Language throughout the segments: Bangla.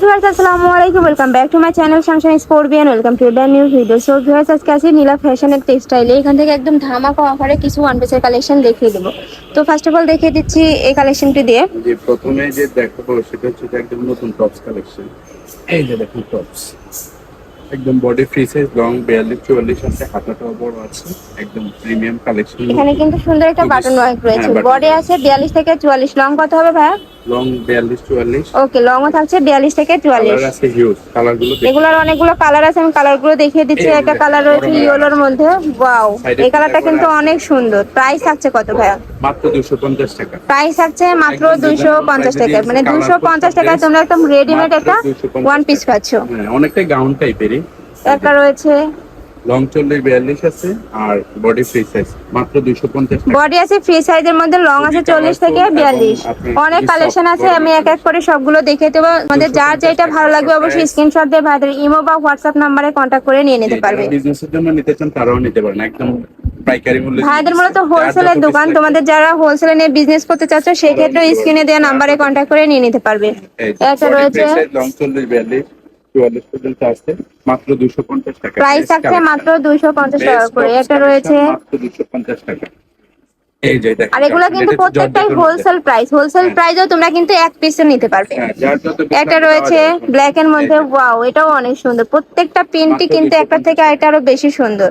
ভিউয়ার্স আসসালামু আলাইকুম welcome back to my channel Sunshine স্পোর্টবিয়ান welcome to ব্যান নিউ ভিডিও সো ভিউয়ার্স আজকে আছি নীলা ফ্যাশনের টেক্সটাইলে এখান থেকে একদম ধামাকা অফারে কিছু ওয়ান পিসের কালেকশন দেখিয়ে দেবো। তো ফার্স্ট অফ অল দেখিয়ে দিচ্ছি এই কালেকশনটি দিয়ে। যে প্রথমে যে দেখাবো সেটা হচ্ছে একদম নতুন টপস কালেকশন এই যে দেখুন টপস একদম বডি ফ্রি সাইজ লং বিয়াল্লিশ চুয়াল্লিশ আছে হাতাটাও বড় আছে একদম প্রিমিয়াম কালেকশন এখানে কিন্তু সুন্দর একটা বাটন ওয়ার্ক রয়েছে। হ্যাঁ, বডি আছে বিয়াল্লিশ থেকে চুয়াল্লিশ। লং কত হবে ভাইয়া? লং বিয়াল্লিশ চুয়াল্লিশ। ওকে লংও থাকছে বিয়াল্লিশ থেকে চুয়াল্লিশ। কালার আছে হিউজ কালারগুলো। এগুলোর অনেকগুলো কালার আছে আমি কালারগুলো দেখিয়ে দিচ্ছি। একটা কালার রয়েছে ইয়েলোর মধ্যে। ওয়াও এই কালারটা কিন্তু অনেক সুন্দর। প্রাইস থাকছে কত ভাইয়া? মাত্র দুশো পঞ্চাশ টাকা। প্রাইস থাকছে মাত্র একদম দুইশো reasonable পঞ্চাশ price এ টাকা মানে colour দুশো full পঞ্চাশ টাকায় তোমরা একদম রেডিমেড একটা ওয়ান পিস। পাচ্ছ। হ্যাঁ অনেকটাই গাউন টাইপেরই একটা রয়েছে। লং চল্লিশ বিয়াল্লিশ আছে আর বডি ফ্রি সাইজ মাত্র দুশো পঞ্চাশ বডি আছে ফ্রি সাইজের মধ্যে লং আছে চল্লিশ থেকে বিয়াল্লিশ। অনেক কালেকশন আছে আমি এক এক করে সবগুলো দেখে দেবো। আমাদের যার যেটা ভালো লাগবে অবশ্যই স্ক্রিনশট দিয়ে ভাইদের ইমো বা হোয়াটসঅ্যাপ নাম্বারে কন্ট্যাক্ট করে নিয়ে নিতে পারবে। বিজনেসের জন্য নিতে চান তারাও নিতে পারেন একদম। পাইকারি মূল্যে ভাইদের মূলত হোলসেলের দোকান তোমাদের যারা হোলসেলে নিয়ে বিজনেস করতে চাচ্ছ সেই ক্ষেত্রে স্ক্রিনে দেওয়া নাম্বারে কন্ট্যাক্ট করে নিয়ে নিতে পারবে। একটা রয়েছে লং চল্লিশ বিয়াল্লিশ চুয়াল্লিশ পর্যন্ত আছে মাত্র দুশো পঞ্চাশ টাকা। প্রাইস থাকছে মাত্র দুইশো পঞ্চাশ টাকা করে। একটা রয়েছে মাত্র দুশো পঞ্চাশ টাকা। এই যে দেখেন, আর এগুলো কিন্তু এটা প্রত্যেকটাই হোলসেল প্রাইস হোলসেল। প্রাইসও তোমরা কিন্তু এক পিসে নিতে পারবে। হ্যাঁ, একটা রয়েছে ব্ল্যাক এর মধ্যে ওয়াও এটাও অনেক সুন্দর। প্রত্যেকটা প্রিন্টই কিন্তু একটা থেকে আরেকটা আরও বেশি সুন্দর।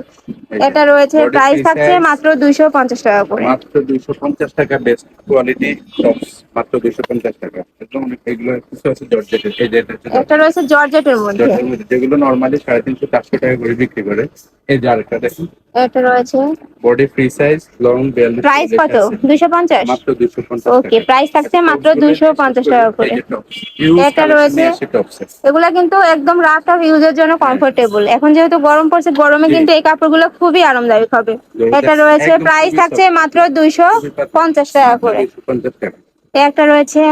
এটা রয়েছে প্রাইস থাকছে মাত্র দুইশো পঞ্চাশ টাকা করে। মাত্র দুইশো পঞ্চাশ টাকা বেস্ট কোয়ালিটি টপস মাত্র দুইশো পঞ্চাশ টাকা। একদম অনেক এগুলো কিছু আছে জর্জেটের এই যে এটা রয়েছে জর্জেটের মধ্যে। যেগুলো নর্মালি সাড়ে তিনশো চারশো টাকা করে বিক্রি করে। এই আরেকটা দেখুন। এটা রয়েছে বডি ফ্রি সাইজ লং বিয়াল্লিশ প্রাইস কত? দুইশো পঞ্চাশ? মাত্র দুইশো পঞ্চাশ ওকে প্রাইস থাকছে মাত্র দুইশো পঞ্চাশ টাকা করে। এটা রয়েছে। এগুলা কিন্তু একদম রাফ টাফ ইউজের জন্য কমফোর্টেবল এখন যেহেতু গরম পড়ছে গরমে কিন্তু এই কাপড়গুলো খুবই আরামদায়ক হবে। এটা রয়েছে প্রাইস থাকছে মাত্র দুইশো পঞ্চাশ টাকা করে। একটা রয়েছে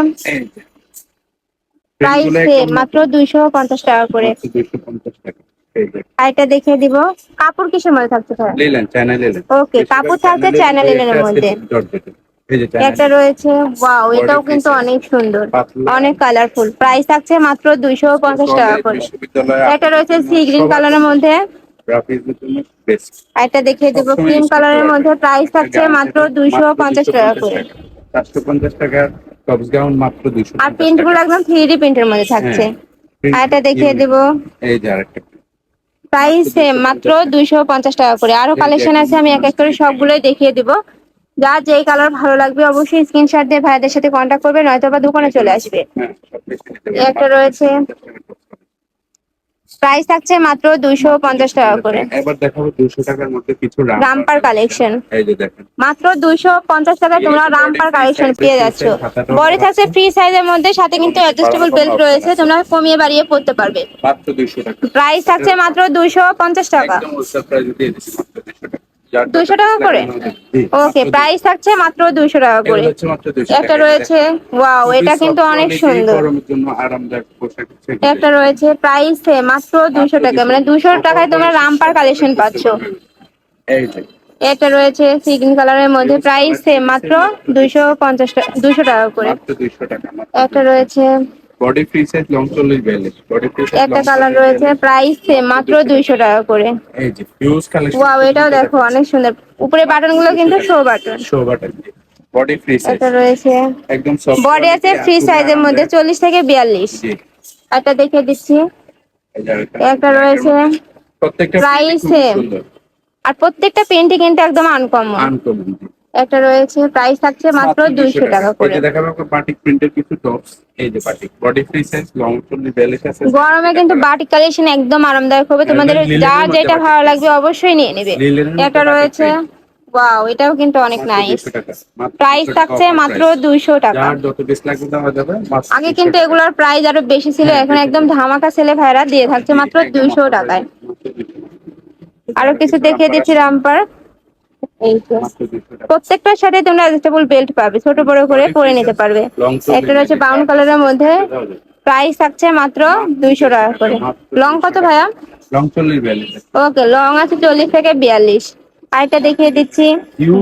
প্রাইস মাত্র দুইশো পঞ্চাশ টাকা করে। মাত্র 250 টাকা। এই যে। আরেকটা দেখিয়ে দিব। কাপড় কিসের মধ্যে থাকছে Okay, কাপড় থাকছে চায়না লিনেনের মধ্যে। একটা রয়েছে ওয়াও এটাও কিন্তু অনেক সুন্দর। অনেক কালারফুল প্রাইস থাকছে মাত্র দুইশো পঞ্চাশ টাকা করে। এটা রয়েছে সি গ্রিন কালারের মধ্যে। গ্রাফিক্সের জন্য বেস্ট আরেকটা দেখিয়ে দেবো ক্রিম কালারের মধ্যে প্রাইস থাকছে মাত্র সেটা দুইশো মাত্র পঞ্চাশ টাকা করে। চারশো পঞ্চাশ টাকা টপস গাউন মাত্র দুইশো আর প্রিন্টগুলো একদম প্রিন্টের মধ্যে থাকছে। আর এটা দেখিয়ে দেবো। এই যে আরেকটা প্রাইস সেম মাত্র দুইশো পঞ্চাশ টাকা। করে। আরও কালেকশন আছে আমি এক এক করে সবগুলোই দেখিয়ে দিব। যা যেই কালার ভালো লাগবে অবশ্যই স্ক্রিনশট দিয়ে ভাইদের সাথে কন্ট্যাক্ট করবে নয়তো বা দোকানে চলে আসবে। হ্যাঁ, একটা রয়েছে। 50 টাকা টপস গাউন। প্রাইস থাকছে মাত্র দুইশো পঞ্চাশ টাকা করে। এবার দেখাবো দুইশো টাকার মধ্যে কিছু রামপার কালেকশন এই যে দেখেন। মাত্র দুইশো পঞ্চাশ টাকায় তোমরা রামপার কালেকশন পেয়ে যাচ্ছ। বডি থাকছে ফ্রি সাইজের মধ্যে সাথে কিন্তু অ্যাডজাস্টেবল বেল্ট রয়েছে তোমরা কমিয়ে বাড়িয়ে পড়তে পারবে। মাত্র দুইশো টাকা। প্রাইস থাকছে মাত্র দুইশো পঞ্চাশ টাকা। দুইশো টাকা 200 টাকা করে? ওকে প্রাইস থাকছে মাত্র দুইশো টাকা করে। এগুলো হচ্ছে মাত্র 200 একটা রয়েছে ওয়াও এটা কিন্তু অনেক সুন্দর। গরমের জন্য আরামদায়ক পোশাক হচ্ছে এগুলো। একটা রয়েছে প্রাইস মাত্র দুইশো টাকা মানে দুশো টাকায় তোমরা রামপার কালেকশন পাচ্ছ। একটা রয়েছে সিগ্রিন কালারের মধ্যে প্রাইস মাত্র দুইশো পঞ্চাশ টাকা দুশো টাকা করে। মাত্র 200 টাকা একটা রয়েছে body free size long 40 42 body free size একটা কালার রয়েছে প্রাইস মাত্র দুইশো টাকা করে। এই যে ফিউজ কালেকশন ওয়াও এটাও দেখো অনেক সুন্দর। উপরে বাটনগুলো কিন্তু show button show button body free size একটা রয়েছে। একদম সফট বডি আছে ফ্রি সাইজের মধ্যে চল্লিশ থেকে বিয়াল্লিশ। জি। একটা দেখে দিচ্ছি। একটা রয়েছে। প্রত্যেকটা same। সুন্দর। আর প্রত্যেকটা পেন্টই কিন্তু একদম আনকমন আনকমন একটা রয়েছে প্রাইস থাকছে মাত্র দুইশো টাকা। করে। দেখাবো বাটিক প্রিন্টের কিছু টপস এই যে batik body free size long 40 42 আছে গরমে কিন্তু বাটিক কালেকশন একদম আরামদায়ক হবে। তোমাদের যা যেটা ভালো লাগবে অবশ্যই নিয়ে নেবে। একটা রয়েছে ওয়াও এটাও কিন্তু অনেক নাইস 200 প্রাইস থাকছে মাত্র price। দুইশো টাকা। যার যত বেশ লাগবে দেওয়া যাবে আগে কিন্তু। এগুলোর প্রাইস আরও বেশি ছিল হ্যাঁ, এখন একদম ধামাকা সেলে ভাইরা দিয়ে থাকছে মাত্র টাকায় price, মাত্র 200 টাকা। আরও কিছু দেখিয়ে দিচ্ছি রামপার এই তো। মাত্র 200 প্রত্যেকটার সাথে তোমরা অ্যাডজাস্টেবল বেল্ট পাবে ছোট বড় করে পরে নিতে পারবে। একটা রয়েছে ব্রাউন কালারের মধ্যে। প্রাইস থাকছে মাত্র দুইশো টাকা করে। লং কত ভাইয়া? লং চল্লিশ ওকে লং আছে চল্লিশ থেকে বিয়াল্লিশ। আরেকটা দেখিয়ে দিচ্ছি।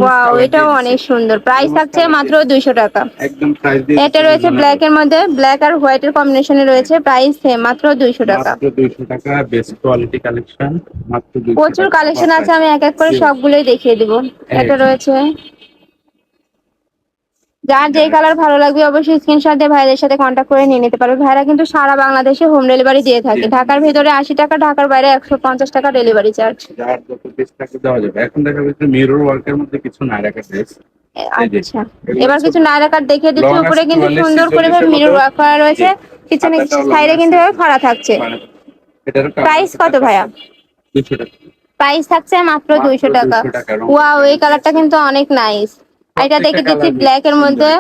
ওয়াও এটাও অনেক সুন্দর। প্রাইস থাকছে মাত্র। দুইশো টাকা। একদম প্রাইস দিয়ে এটা রয়েছে ব্ল্যাক এর মধ্যে। ব্ল্যাক আর হোয়াইট এর কম্বিনেশনে রয়েছে। প্রাইস সেম মাত্র দুইশো টাকা। মাত্র দুইশো টাকা বেস্ট কোয়ালিটি কালেকশন মাত্র প্রচুর কালেকশন আছে আমি এক এক করে সবগুলোই দেখিয়ে দিব। এটা রয়েছে যার যে কালার ভালো লাগবে অবশ্যই স্ক্রিনশট দিয়ে ভাইদের সাথে কন্ট্যাক্ট করে নিয়ে নিতে পারবে। ভাইরা কিন্তু সারা বাংলাদেশে হোম ডেলিভারি দিয়ে থাকে। ঢাকার ভিতরে আশি টাকা ঢাকার বাইরে একশো পঞ্চাশ টাকা ডেলিভারি চার্জ যার যত পিস থাকে দেওয়া যাবে। এখন দেখা যাচ্ছে মিরর ওয়ার্কের মধ্যে কিছু না রাখা ড্রেস আচ্ছা। এবার কিছু নায়রা কাট দেখিয়ে দিচ্ছি। উপরে কিন্তু সুন্দর করে 46 এর মিরর ওয়ার্ক করা রয়েছে। পিছনে হাতাটাও long সাইডে কিন্তু ফাড়া থাকছে। মানে প্রাইস কত ভাইয়া? প্রাইস থাকছে মাত্র দুইশো টাকা। 200 টাকা, ওয়াও এই কালারটা কিন্তু অনেক নাইস এটা দেখে দিচ্ছি ব্ল্যাক এর মধ্যে।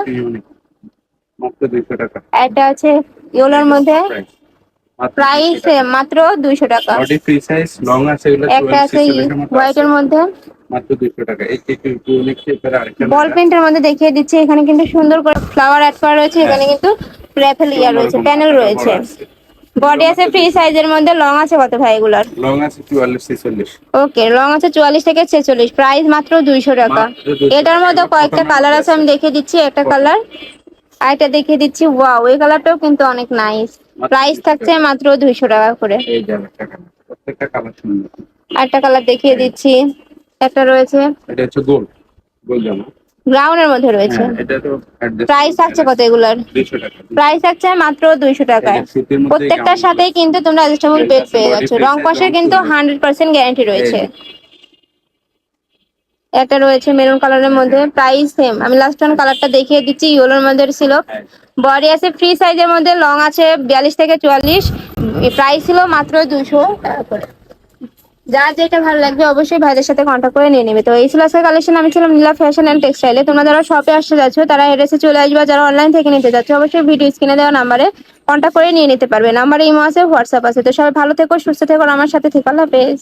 এটা আছে ইয়েলোর মধ্যে। Price। মাত্র প্রাইস 200 টাকা। বডি ফ্রি সাইজ লং আছে এগুলো একটা আছে 46 এর। মধ্যে। মাত্র দুইশো টাকা। এই একটু ইউনিক শেপের আরেকটা বল পেন্টের মধ্যে দেখিয়ে দিচ্ছি। এখানে কিন্তু সুন্দর করে ফ্লাওয়ার অ্যাড করা রয়েছে। এখানে কিন্তু র্যাফেল ইয়ার রয়েছে। প্যানেল রয়েছে বডি আছে ফ্রি সাইজের মধ্যে লং আছে কত ভাই এগুলার? লং আছে চুয়াল্লিশ ছেচল্লিশ। ওকে লং আছে চুয়াল্লিশ থেকে ছেচল্লিশ। প্রাইস মাত্র দুইশো টাকা। এটার মধ্যে কয়েকটা কালার আছে। আমি? দেখিয়ে দিচ্ছি। একটা কালার আর এটা দেখিয়ে দিচ্ছি। ওয়াও এই কালারটাও কিন্তু অনেক নাইস প্রাইস থাকছে মাত্র দুইশো টাকা করে। এই যে প্রত্যেকটা কালার সুন্দর। আরেকটা কালার দেখিয়ে দিচ্ছি। একটা রয়েছে। এটা হচ্ছে গোল্ড গোল্ড জামা। ব্রাউনের মধ্যে রয়েছে। হ্যাঁ প্রাইস থাকছে কত এগুলার? প্রাইস থাকছে মাত্র দুইশো টাকায়। প্রত্যেকটার সাথেই কিন্তু তোমরা অ্যাডজাস্টেবল বেড পেয়ে যাচ্ছ। রং কষের কিন্তু হান্ড্রেড পার্সেন্ট গ্যারান্টি রয়েছে। একটা রয়েছে মেরুন কালারের মধ্যে। প্রাইস সেম আমি লাস্ট ওয়ান কালারটা দেখিয়ে দিচ্ছি। ইয়েলোর মধ্যে ছিল। হ্যাঁ। বডি আছে ফ্রি সাইজের মধ্যে। লং আছে বিয়াল্লিশ থেকে চুয়াল্লিশ। প্রাইস ছিল মাত্র দুশো টাকা করে যার যেটা ভালো লাগবে অবশ্যই ভাইদের সাথে কন্ট্যাক্ট করে নিয়ে নেবে। তো এই ছিল কালেকশন আমি ছিলাম নীলা ফ্যাশন অ্যান্ড টেক্সটাইলে তোমরা যারা শপে আসতে যাচ্ছ, তারা এড্রেসে চলে আসবে যারা অনলাইন থেকে নিতে যাচ্ছ, অবশ্যই ভিডিও স্ক্রিনে দেওয়া নাম্বারে কন্ট্যাক্ট করে নিয়ে নিতে পারবে। নাম্বারে ইমো আছে হোয়াটসঅ্যাপ আছে। তো সবাই ভালো থেকো, সুস্থ থেকো আমার সাথে থেকো। আল্লাহ হাফেজ।